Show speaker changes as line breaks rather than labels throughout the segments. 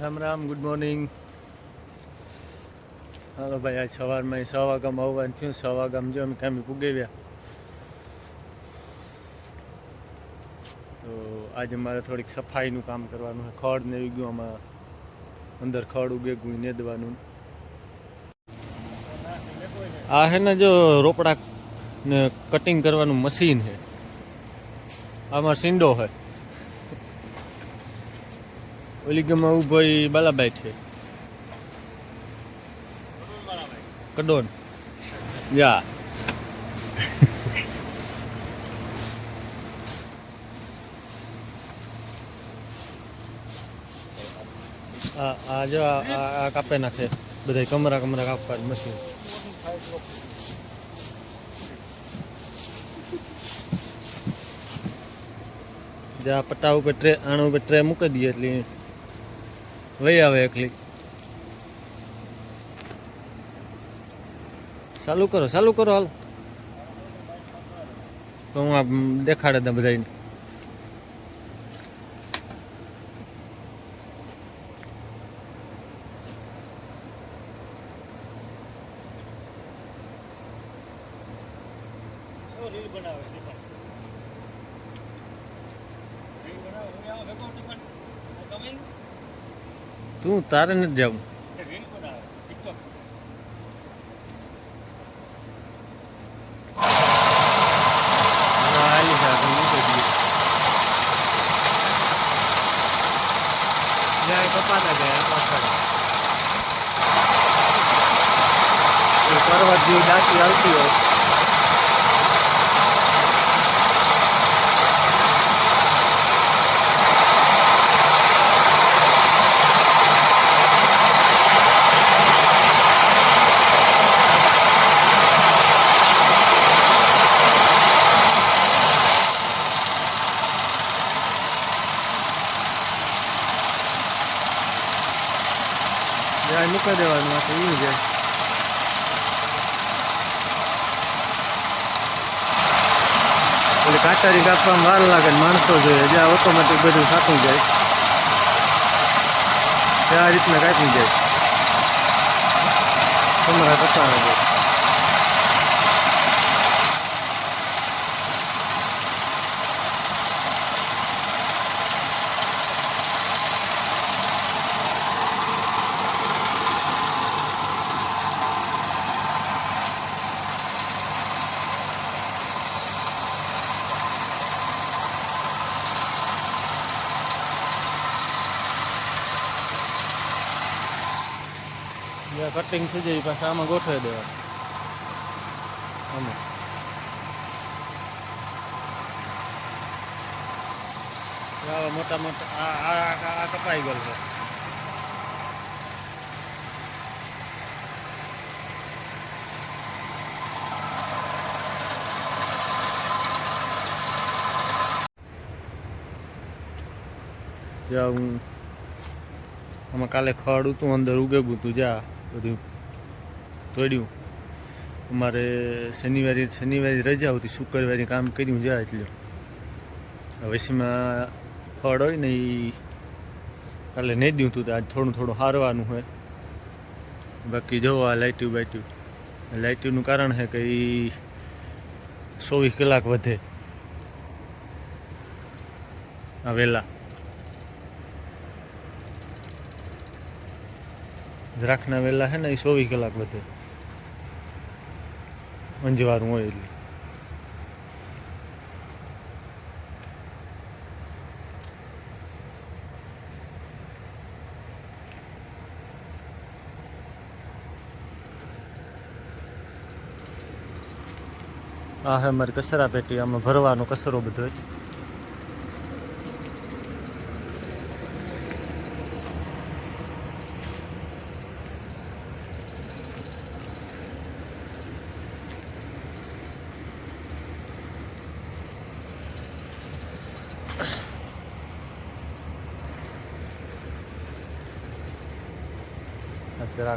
Ram Ram good morning hello ભાઈ આ સવારમાં સવા ગામ આવવાનું થયું. સવા ગામ જો અમે કામે પુગાવ્યા. તો આજે મારે થોડીક સફાઈનું કામ કરવાનું છે. ખડ ને ગયું, આમાં અંદર ખડ ઉગે ગુઈ નેદવાનું. આ હે ને જો રોપડા ને કટિંગ કરવાનું મશીન છે. આમાં સિંડો છે. ઓલી ગામમાં ઊભો ઈ બાલાબાઈ છે. કડોન. યા. આ આ જો આ, આ- આ કાપે નાખે. બધા કમરા કમરા કાપવા મશીન. જ્યાં પટ્ટા ઉપર ટ્રે, આણા ઉપર ટ્રે મૂકી દઈએ એટલે લઈ આવે એકલી ચાલુ કરો ચાલુ કરો હાલ તો હું આ દેખાડે ને બધાને તું તારે નથી જવું. પર્વત જેવી ડાકી આવતી હોય. મૂકી દેવાનું, આ તો જાય એટલે કાંટારી કાપવામાં વાર લાગે માણસો જોઈએ જ્યાં ઓટોમેટિક બધું થતું જાય. આ રીતના કાપી જાય. તમારા કપાણા જાય જ્યાં કટિંગ થઈ જાય પાછા આમાં ગોઠવી દેવા. આમાં. આવા મોટા મોટા, આ કપાઈ ગયેલ છે. જ્યાં હું, આમાં કાલે ખડ હતું, અંદર ઉગેગું હતું જા બધું તોડ્યું અમારે શનિવારે શનિવારે રજા હતી, શુક્રવારે કામ કર્યું, જા એટલે. વસીમાં ફળ હોય ને એ કાલે નહીં દઉં હતું તો આજ થોડું થોડું હારવાનું હોય. બાકી જો આ લાઇટ્યુ બાઇટ્યુ લાઇટ્યુનું કારણ છે કે એ ચોવીસ કલાક વધે. આ વહેલા દ્રાક્ષના વેલા છે ને એ ચોવીસ કલાક વધે અંજવારું હોય એટલે. આ હે મારી કચરા પેટી, આમાં ભરવાનો કચરો બધો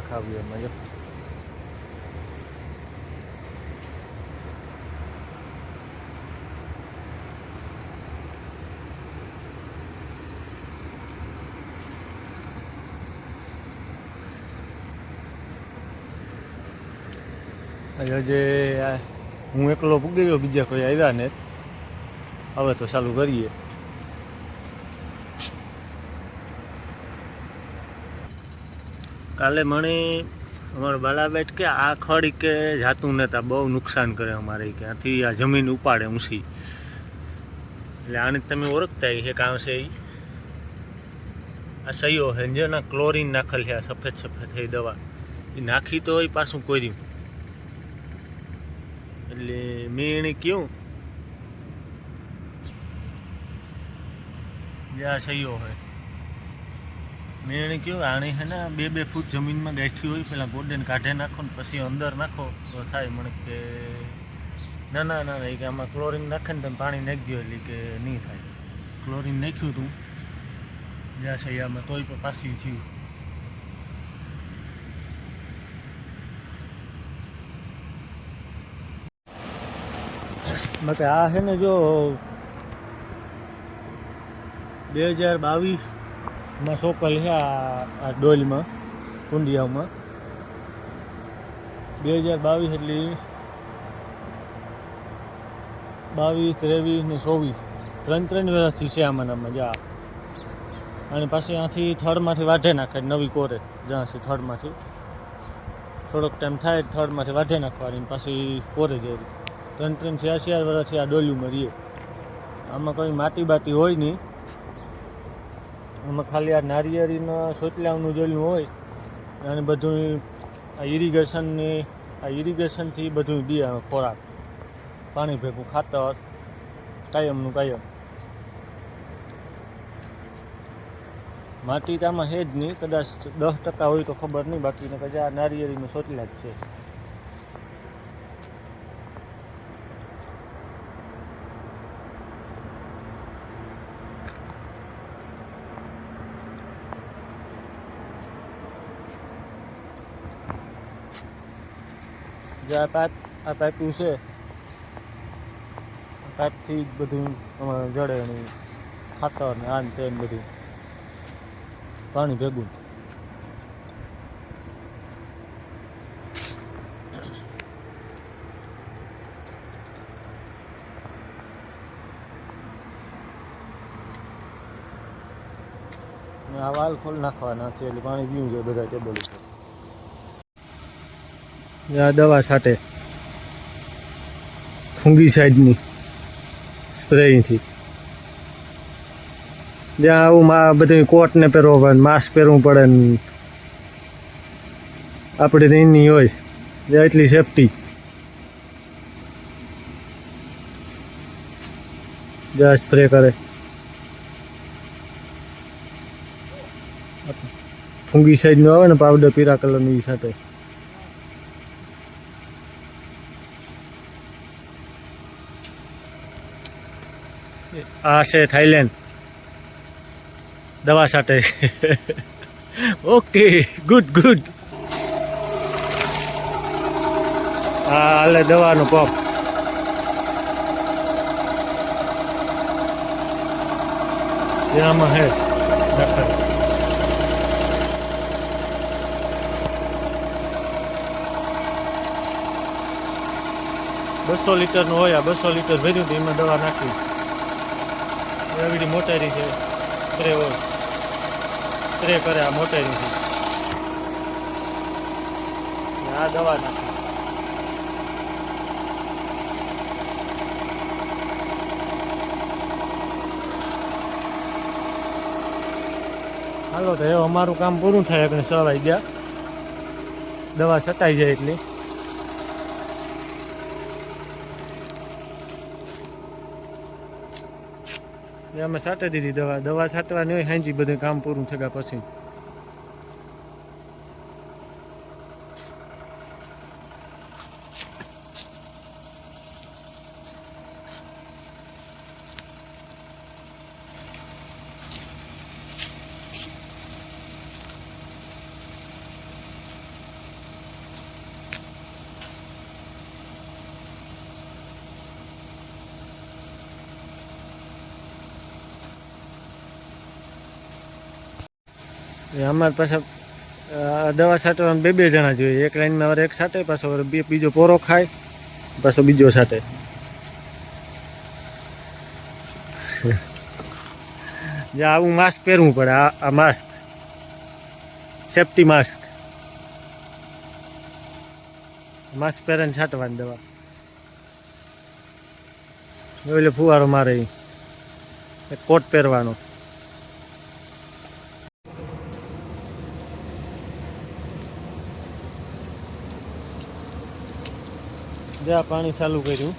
gawean ayo ayo je ayo. Mungkin kalau pukul lebih jago ya, Ivan. net, apa tuh? Salu kali. કાલે મને અમારો બાલાબેટ કે આ ખડ કે જાતું નતા, બહુ નુકસાન કરે અમારે કે આથી આ જમીન ઉપાડે ઊંચી. એટલે આને તમે ઓળખતા કે કાં છે એ આ સહીઓ છે જેના ક્લોરીન નાખેલ છે આ સફેદ સફેદ થઈ દવા. એ નાખી તો હોય પાછું કર્યું. એટલે મેં એને કહ્યું જે આ સહીઓ હોય મેં એને કહ્યું આણે છે ને, બે બે ફૂટ જમીનમાં ગાંઠી હોય, પેલા ગોડેન કાઢે નાખો ને પછી અંદર નાખો. તો થાય મને કે, ના ના ના એ કે આમાં ક્લોરીન નાખે ને તમે પાણી નાખી દો એટલે કે નહીં થાય. ક્લોરીન નાખ્યું હતું આમાં તોય પણ પાછી થયું. બાકી આ છે ને જો, બે હજાર બાવીસમાં સોકલ છે આ ડોલમાં કુંડિયામાં બે હજાર બાવીસ એટલે બાવીસ, ત્રેવીસ ને ચોવીસ. ત્રણ ત્રણ વર્ષથી છે આમાં આમાં, જા. અને પાછી અહીંથી થર્ડમાંથી વાઢે નાખે, નવી કોરે, જ્યાં છે થર્ડમાંથી થોડોક ટાઈમ થાય થર્ડમાંથી વાઢે નાખવાની પાછી કોરે જાય ત્રણ ત્રણ, છ્યાસી વર્ષથી આ ડોલ્યુંમાં રહીએ. આમાં કોઈ માટી બાટી હોય નહીં. આમાં ખાલી આ નારિયેળીના સોટલાનું જોયેલું હોય અને બધું આ ઇરિગેશનની આ ઇરિગેશનથી બધું દે ખોરાક, પાણી ભેગું ખાતર, કાયમનું કાયમ. માટી તો આમાં છે જ નહીં, કદાચ દસ ટકા હોય તો ખબર નહીં બાકી કદાચ આ નારિયેળીનું સોટલા જ છે. જે આ પાઇપ આ પાઇપનું છે. પાઇપથી જ બધું જડે ને ખાતર ને આન તેન બધું. પાણી ભેગું. આ વાલ ખોલ નાખવાના છે, એટલે પાણી પીવું જોઈએ બધા ટેબલ ઉપર. આ દવા છાંટે. ફૂંગી સાઈડની સ્પ્રેથી. જ્યાં આવું મા બધી કોટને પહેરવો પડે, માસ્ક પહેરવું પડે આપણે તો એની હોય. જ્યાં એટલી સેફટી. જ્યાં સ્પ્રે કરે. ફૂંગી સાઈડનું આવે ને પાવડર પીળા કલરની સાથે આ છે થાઈલેન્ડ. દવા સાથે ઓકે, ગુડ ગુડ. આ હાલે દવાનું પંપ એનામાં હે. દાખલ બસો લીટરનું હોય આ બસો લીટર ભર્યું હતું એમાં દવા નાખી. એવી મોટેરી છે. સ્પ્રે હોય. સ્પ્રે કરે આ મોટેરીથી. ને આ દવા નાખે. હાલો તો હવે અમારું કામ પૂરું થાય, એટલે સવાઈ ગયા. દવા છટાઈ જાય એટલી. અમે સાટી દીધી દવા. દવા છાંટવાની હોય હાંજી બધું કામ પૂરું થયા પછી. અમારે પાછા દવા છાંટવાનું બે બે જણા જોઈએ એક લાઈનમાં વારે એક છાંટે, પાછો બે, બીજો પોરો ખાય, પાછો બીજો છાંટે. જે આવું માસ્ક પહેરવું પડે, આ માસ્ક સેફટી માસ્ક માસ્ક પહેરીને છાંટવાની દવા. એટલે ફુવારો મારે કોટ પહેરવાનો. જ્યાં પાણી ચાલુ કર્યું.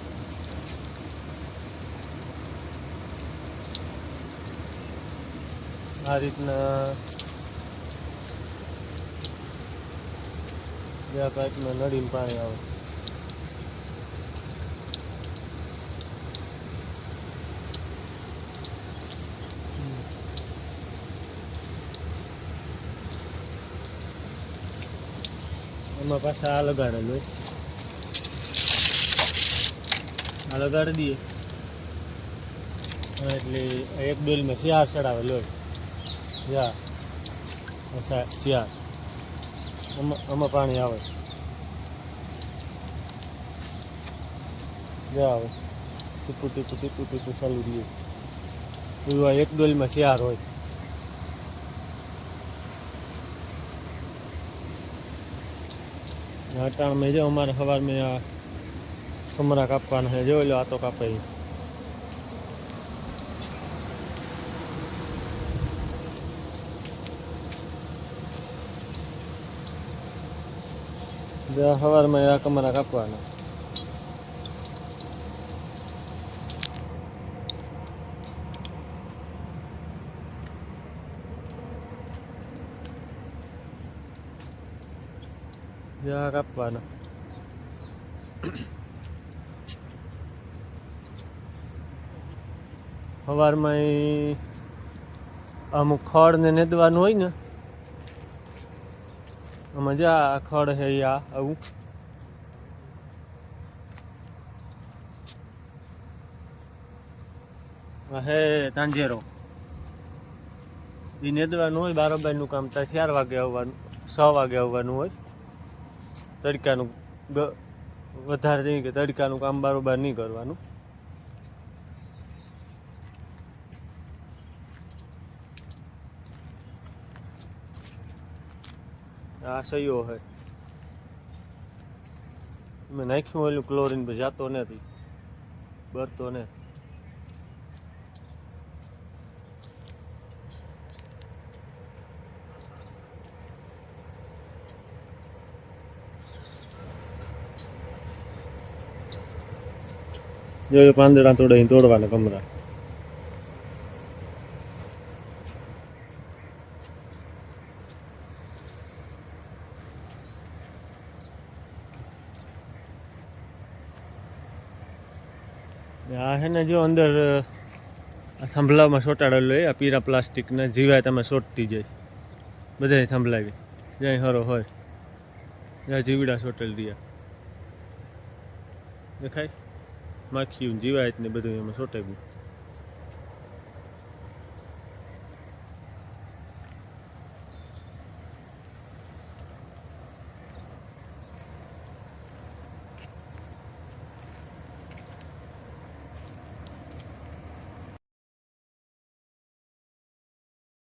આ રીતના જ્યાં પાઇપમાં નળીમાં પાણી આવે. એમાં પાછા આ લગાડેલું હોય આ લગાડી દઈએ. એટલે એક ડોલમાં શિયાર હોય યા અચ્છા, શિયાળ. આમાં આમાં પાણી આવે. જા આવે ટીપુ ટીપુ ટીપુ ટીપુ ચાલુ રહીએ એવું એક ડોલમાં શિયાર હોય. અટાણ મેં જો અમારે સવાર મેં આ કમરા કાપવાના છે જોઈ લો આ તો કાપે ઈ. જો સવારમાં આ કમરા કાપવાના જો આ સવારમાં અમુક ખડને નેદવાનું હોય ને, આમાં જા આ ખડ ઈ આ આવું. હે તાંજેરો એ નેદવાનું હોય, બારોબારનું કામ થાય, ચાર વાગે આવવાનું, છ વાગે આવવાનું હોય. તડકાનું વધારે નહીં કે તડકાનું કામ બારોબાર નહીં કરવાનું. આ સહીઓ હે. મેં નાખ્યું ઓલું ક્લોરીન પણ જાતો નથી. બરતો ને જો પાંદડા તોડે તોડવાના કમરા. આ હે ને જો અંદર થાંભલામાં ચોંટાડેલો એ આ પીરા પ્લાસ્ટિકના જીવાય તમે ચોંટતી જાય. બધાય થાંભલાવી જ્યાં હરો હોય, ત્યાં જીવડા ચોંટેલ રહ્યા. દેખાય? માખીયું જીવાય ને બધું એમાં ચોંટાવ્યું